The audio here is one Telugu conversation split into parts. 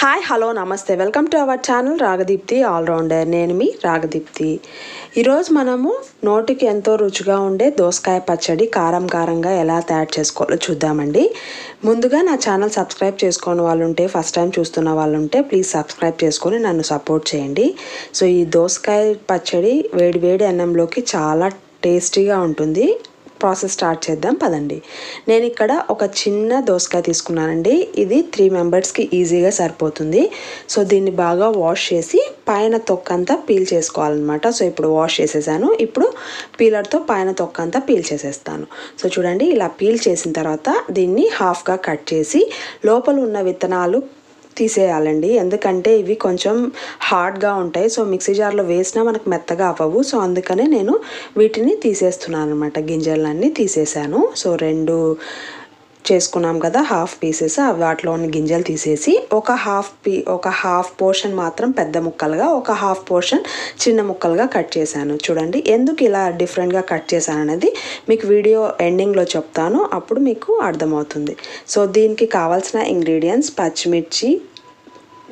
హాయ్ హలో నమస్తే welcome to our channel Ragadeepti all-rounder నేను మీ రాగదీప్తి ఈరోజు మనము నోటికి ఎంతో రుచిగా ఉండే దోసకాయ పచ్చడి కారం కారంగా ఎలా తయారు చేసుకోవాలో చూద్దామండి. ముందుగా నా ఛానల్ సబ్స్క్రైబ్ చేసుకున్న వాళ్ళు ఉంటే ఫస్ట్ టైం చూస్తున్న వాళ్ళు ఉంటే ప్లీజ్ సబ్స్క్రైబ్ చేసుకొని నన్ను సపోర్ట్ చేయండి. సో ఈ దోసకాయ పచ్చడి వేడి వేడి అన్నంలోకి చాలా టేస్టీగా ఉంటుంది. ప్రాసెస్ స్టార్ట్ చేద్దాం పదండి. నేను ఇక్కడ ఒక చిన్న దోసకాయ తీసుకున్నానండి. ఇది త్రీ మెంబర్స్కి ఈజీగా సరిపోతుంది. సో దీన్ని బాగా వాష్ చేసి పైన తొక్కంతా పీల్ చేసుకోవాలన్నమాట. సో ఇప్పుడు వాష్ చేసేసాను. ఇప్పుడు పీలర్తో పైన తొక్కంతా పీల్ చేసేస్తాను. సో చూడండి ఇలా పీల్ చేసిన తర్వాత దీన్ని హాఫ్గా కట్ చేసి లోపల ఉన్న విత్తనాలు తీసేయాలండి. ఎందుకంటే ఇవి కొంచెం హార్డ్గా ఉంటాయి. సో మిక్సీ జార్లో వేసినా మనకు మెత్తగా అవ్వవు. సో అందుకనే నేను వీటిని తీసేస్తున్నాను అనమాట గింజలన్నీ తీసేసాను సో రెండు చేసుకున్నాం కదా హాఫ్ పీసెస్. వాటిలో ఉన్న గింజలు తీసేసి ఒక హాఫ్ పీ ఒక హాఫ్ పోర్షన్ మాత్రం పెద్ద ముక్కలుగా ఒక హాఫ్ పోర్షన్ చిన్న ముక్కలుగా కట్ చేశాను. చూడండి ఎందుకు ఇలా డిఫరెంట్గా కట్ చేశాను అనేది మీకు వీడియో ఎండింగ్లో చెప్తాను. అప్పుడు మీకు అర్థమవుతుంది. సో దీనికి కావాల్సిన ఇంగ్రీడియంట్స్ పచ్చిమిర్చి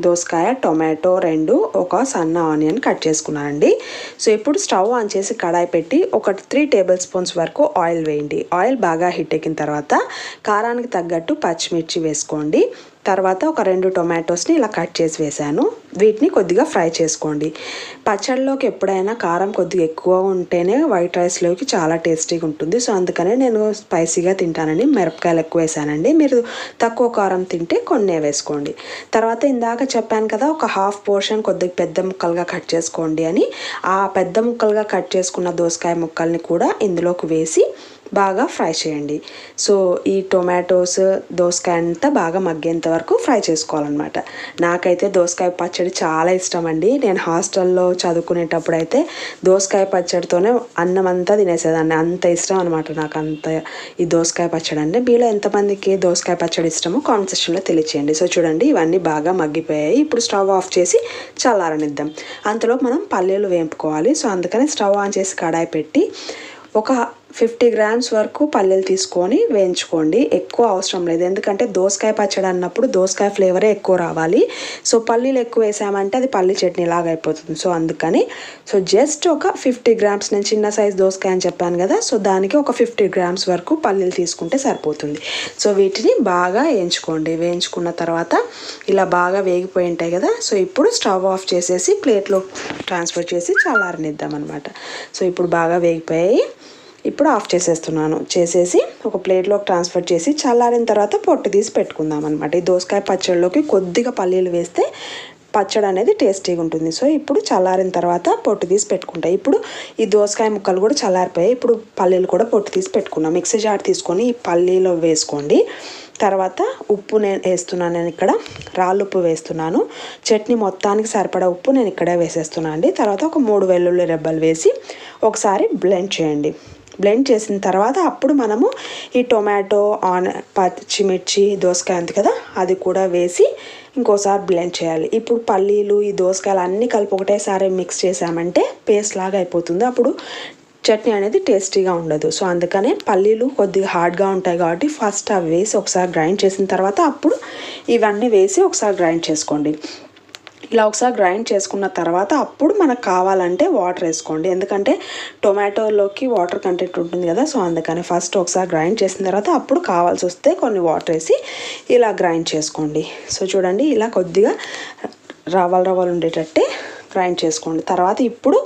దోసకాయ టొమాటో రెండు ఒక సన్న ఆనియన్ కట్ చేసుకున్నానండి. సో ఇప్పుడు స్టవ్ ఆన్ చేసి కడాయి పెట్టి ఒక త్రీ టేబుల్ స్పూన్స్ వరకు ఆయిల్ వేయండి. ఆయిల్ బాగా హిట్ ఎక్కిన తర్వాత కారానికి తగ్గట్టు పచ్చిమిర్చి వేసుకోండి. తర్వాత ఒక రెండు టొమాటోస్ని ఇలా కట్ చేసి వేసాను వీటిని కొద్దిగా ఫ్రై చేసుకోండి. పచ్చడిలోకి ఎప్పుడైనా కారం కొద్దిగా ఎక్కువ ఉంటేనే వైట్ రైస్లోకి చాలా టేస్టీగా ఉంటుంది. సో అందుకనే నేను స్పైసీగా తింటానని మిరపకాయలు ఎక్కువ వేసానండి. మీరు తక్కువ కారం తింటే కొన్నే వేసుకోండి. తర్వాత ఇందాక చెప్పాను కదా ఒక హాఫ్ పోర్షన్ కొద్దిగా పెద్ద ముక్కలుగా కట్ చేసుకోండి అని. ఆ పెద్ద ముక్కలుగా కట్ చేసుకున్న దోసకాయ ముక్కల్ని కూడా ఇందులోకి వేసి బాగా ఫ్రై చేయండి. సో ఈ టొమాటోస్ దోసకాయ అంతా బాగా మగ్గేంత వరకు ఫ్రై చేసుకోవాలన్నమాట. నాకైతే దోసకాయ పచ్చడి చాలా ఇష్టం అండి నేను హాస్టల్లో చదువుకునేటప్పుడు అయితే దోసకాయ పచ్చడితోనే అన్నం అంతా తినేసేదాన్ని. అంత ఇష్టం అనమాట నాకు అంత ఈ దోసకాయ పచ్చడి అంటే. మీలో ఎంతమందికి దోసకాయ పచ్చడి ఇష్టమో కామెంట్ సెక్షన్లో తెలియచేయండి. సో చూడండి ఇవన్నీ బాగా మగ్గిపోయాయి. ఇప్పుడు స్టవ్ ఆఫ్ చేసి చల్లారనిద్దాం. అంతలో మనం పల్లీలు వేపుకోవాలి. సో అందుకని స్టవ్ ఆన్ చేసి కడాయి పెట్టి ఒక ఫిఫ్టీ గ్రామ్స్ వరకు పల్లీలు తీసుకొని వేయించుకోండి. ఎక్కువ అవసరం లేదు. ఎందుకంటే దోసకాయ పచ్చడి అన్నప్పుడు దోసకాయ ఫ్లేవరే ఎక్కువ రావాలి. సో పల్లీలు ఎక్కువ వేసామంటే అది పల్లి చట్నీ లాగా అయిపోతుంది. సో అందుకని సో జస్ట్ ఒక ఫిఫ్టీ గ్రామ్స్ నేను చిన్న సైజ్ దోసకాయ అని చెప్పాను కదా సో దానికి ఒక ఫిఫ్టీ గ్రామ్స్ వరకు పల్లీలు తీసుకుంటే సరిపోతుంది. సో వీటిని బాగా వేయించుకోండి. వేయించుకున్న తర్వాత ఇలా బాగా వేగిపోయి ఉంటాయి కదా సో ఇప్పుడు స్టవ్ ఆఫ్ చేసేసి ప్లేట్లో ట్రాన్స్ఫర్ చేసి చల్లారనిద్దాం అనమాట సో ఇప్పుడు బాగా వేగిపోయాయి. ఇప్పుడు ఆఫ్ చేసేస్తున్నాను. చేసేసి ఒక ప్లేట్లోకి ట్రాన్స్ఫర్ చేసి చల్లారిన తర్వాత పొట్టు తీసి పెట్టుకుందాం అనమాట ఈ దోసకాయ పచ్చడిలోకి కొద్దిగా పల్లీలు వేస్తే పచ్చడి అనేది టేస్టీగా ఉంటుంది. సో ఇప్పుడు చల్లారిన తర్వాత పొట్టు తీసి పెట్టుకుంటాయి ఇప్పుడు ఈ దోసకాయ ముక్కలు కూడా చల్లారిపోయాయి. ఇప్పుడు పల్లీలు కూడా పొట్టు తీసి పెట్టుకున్నాం. మిక్సీ జార్ తీసుకొని ఈ పల్లీలో వేసుకోండి. తర్వాత ఉప్పు నేను వేస్తున్నాను నేను ఇక్కడ. రాళ్ళు ఉప్పు వేస్తున్నాను. చట్నీ మొత్తానికి సరిపడా ఉప్పు నేను ఇక్కడే వేసేస్తున్నాను అండి తర్వాత ఒక మూడు వెల్లుల్లి రెబ్బలు వేసి ఒకసారి బ్లెండ్ చేయండి. బ్లెండ్ చేసిన తర్వాత అప్పుడు మనము ఈ టొమాటో ఆన్ పచ్చిమిర్చి దోసకాయ ఉంది కదా? అది కూడా వేసి ఇంకోసారి బ్లెండ్ చేయాలి. ఇప్పుడు పల్లీలు ఈ దోసకాయలు అన్నీ కలిపి ఒకటేసారి మిక్స్ చేసామంటే పేస్ట్ లాగా అయిపోతుంది. అప్పుడు చట్నీ అనేది టేస్టీగా ఉండదు. సో అందుకనే పల్లీలు కొద్దిగా హార్డ్గా ఉంటాయి కాబట్టి ఫస్ట్ అవి వేసి ఒకసారి గ్రైండ్ చేసిన తర్వాత అప్పుడు ఇవన్నీ వేసి ఒకసారి గ్రైండ్ చేసుకోండి. ఇలా ఒకసారి గ్రైండ్ చేసుకున్న తర్వాత అప్పుడు మనకు కావాలంటే వాటర్ వేసుకోండి. ఎందుకంటే టొమాటోలోకి వాటర్ కంటెంట్ ఉంటుంది కదా సో అందుకని ఫస్ట్ ఒకసారి గ్రైండ్ చేసిన తర్వాత అప్పుడు కావాల్సి వస్తే కొన్ని వాటర్ వేసి ఇలా గ్రైండ్ చేసుకోండి. సో చూడండి ఇలా కొద్దిగా రవ్వలు రవ్వలు ఉండేటట్టే గ్రైండ్ చేసుకోండి. తర్వాత ఇప్పుడు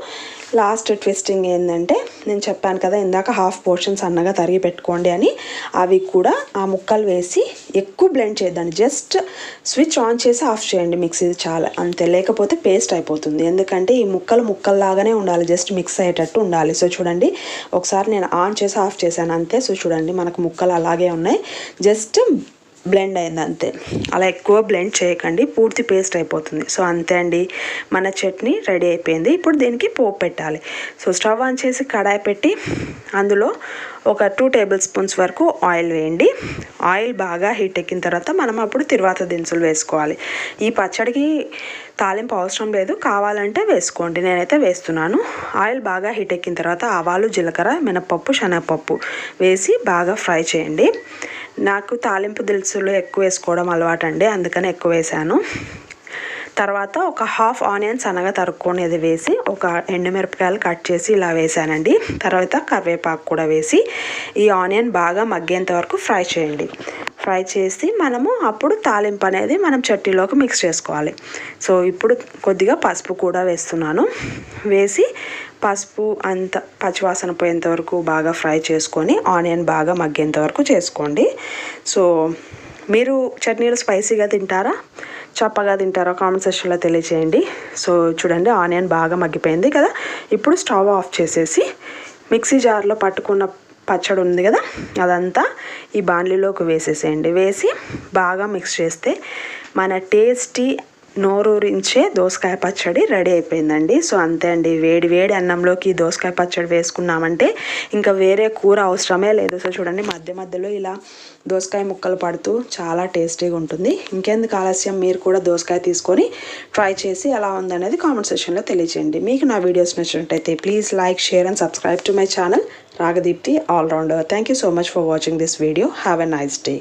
లాస్ట్ ట్విస్టింగ్ ఏంటంటే నేను చెప్పాను కదా ఇందాక హాఫ్ పోర్షన్ సన్నగా తరిగి పెట్టుకోండి అని. అవి కూడా ఆ ముక్కలు వేసి ఎక్కువ బ్లెండ్ చేద్దాన్ని జస్ట్ స్విచ్ ఆన్ చేసి ఆఫ్ చేయండి మిక్సీ చాలా. అంతే లేకపోతే పేస్ట్ అయిపోతుంది. ఎందుకంటే ఈ ముక్కలు ముక్కల్లాగానే ఉండాలి. జస్ట్ మిక్స్ అయ్యేటట్టు ఉండాలి. సో చూడండి ఒకసారి నేను ఆన్ చేసి ఆఫ్ చేశాను. అంతే సో చూడండి మనకు ముక్కలు అలాగే ఉన్నాయి. జస్ట్ బ్లెండ్ అయింది అంతే అలా ఎక్కువ బ్లెండ్ చేయకండి పూర్తి పేస్ట్ అయిపోతుంది. సో అంతే అండి. మన చట్నీ రెడీ అయిపోయింది. ఇప్పుడు దీనికి పోపు పెట్టాలి. సో స్టవ్ ఆన్ చేసి కడాయి పెట్టి అందులో ఒక టూ టేబుల్ స్పూన్స్ వరకు ఆయిల్ వేయండి. ఆయిల్ బాగా హీట్ ఎక్కిన తర్వాత మనం అప్పుడు తిరువాత దినుసులు వేసుకోవాలి. ఈ పచ్చడికి తాలింపు అవసరం లేదు. కావాలంటే వేసుకోండి. నేనైతే వేస్తున్నాను. ఆయిల్ బాగా హీట్ ఎక్కిన తర్వాత ఆవాలు జీలకర్ర మినపప్పు శనగపప్పు వేసి బాగా ఫ్రై చేయండి. నాకు తాలింపు దినుసులు ఎక్కువ వేసుకోవడం అలవాటు అండి అందుకని ఎక్కువ వేసాను తర్వాత ఒక హాఫ్ ఆనియన్స్ అనగా తరుక్కునేది వేసి ఒక ఎండుమిరపకాయలు కట్ చేసి ఇలా వేసానండి తర్వాత కరివేపాకు కూడా వేసి ఈ ఆనియన్ బాగా మగ్గేంత వరకు ఫ్రై చేయండి. ఫ్రై చేసి మనము అప్పుడు తాలింపు అనేది మనం చట్నీలోకి మిక్స్ చేసుకోవాలి. సో ఇప్పుడు కొద్దిగా పసుపు కూడా వేస్తున్నాను. వేసి పసుపు అంత పచ్చివాసన పోయేంత వరకు బాగా ఫ్రై చేసుకొని ఆనియన్ బాగా మగ్గేంత వరకు చేసుకోండి. సో మీరు చట్నీలు స్పైసీగా తింటారా? చప్పగా తింటారా? కామెంట్ సెక్షన్లో తెలియచేయండి. సో చూడండి ఆనియన్ బాగా మగ్గిపోయింది కదా? ఇప్పుడు స్టవ్ ఆఫ్ చేసేసి మిక్సీ జార్లో పట్టుకున్న పచ్చడి ఉంది కదా అదంతా ఈ బాండ్లీలోకి వేసేసేయండి. వేసి బాగా మిక్స్ చేస్తే మన టేస్టీ నోరూరించే దోసకాయ పచ్చడి రెడీ అయిపోయిందండి. సో అంతే అండి. వేడి వేడి అన్నంలోకి దోసకాయ పచ్చడి వేసుకున్నామంటే ఇంకా వేరే కూర అవసరమే లేదు. సో చూడండి మధ్య మధ్యలో ఇలా దోసకాయ ముక్కలు పడుతూ చాలా టేస్టీగా ఉంటుంది. ఇంకెందుకు ఆలస్యం? మీరు కూడా దోసకాయ తీసుకొని ట్రై చేసి ఎలా ఉందనేది కామెంట్ సెక్షన్లో తెలియజేయండి మీకు నా వీడియోస్ నచ్చినట్టయితే please like share and subscribe to my channel. Ragadeepti all-rounder thank you so much for watching this video. Have a nice day.